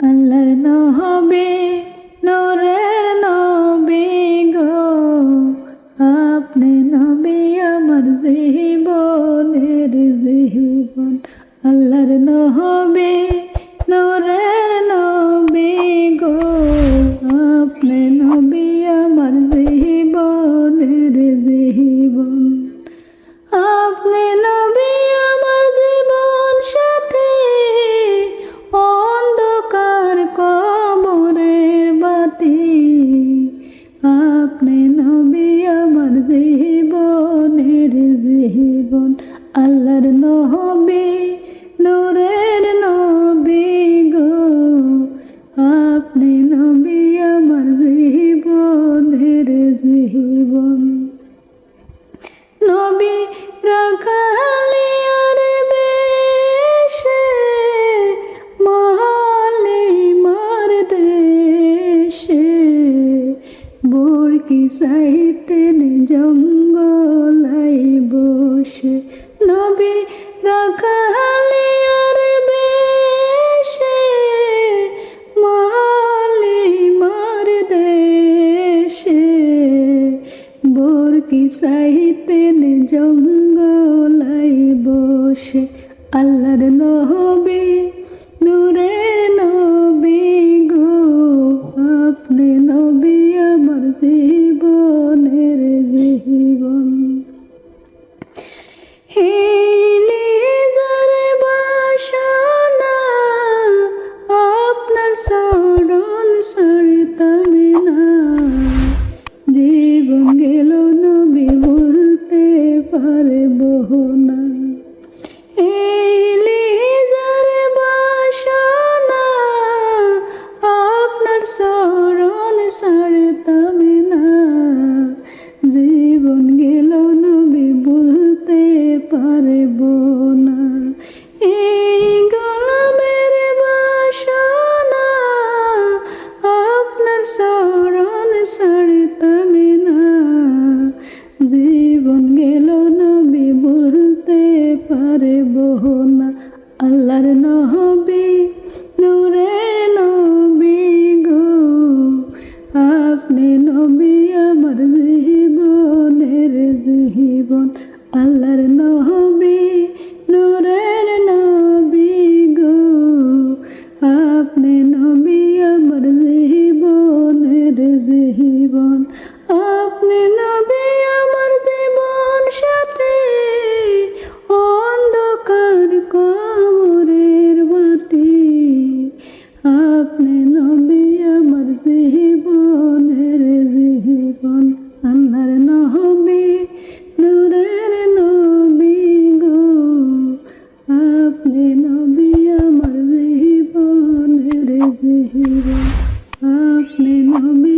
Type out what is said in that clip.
আল্লাহর নহবে নূরের নবী গো। আপনি নবী আমার জীবনের জীবন। আল্লাহর নহবে আপনি নবী আমার জীবনের জীবন আল্লাহর নহবী নূরের নবী গো। আপনি সাইতেন জঙ্গলাই বসে, নবী রাখালি আর বেশে মহালি মার দেশে। বোরকি সাহিতেন জঙ্গলাই বসে, আল্লাহর নহবী নূরের নবী গো, আপনি হেলে যারে বাসনা আপনার সরণ সারিতাম পারব না, আল্লাহর নহবী নূরের নবী গো। আপনি নবী আমার জীবনের জীবন, আল্লাহর নহবী নূরের নবী গো। আপনি নবী আমার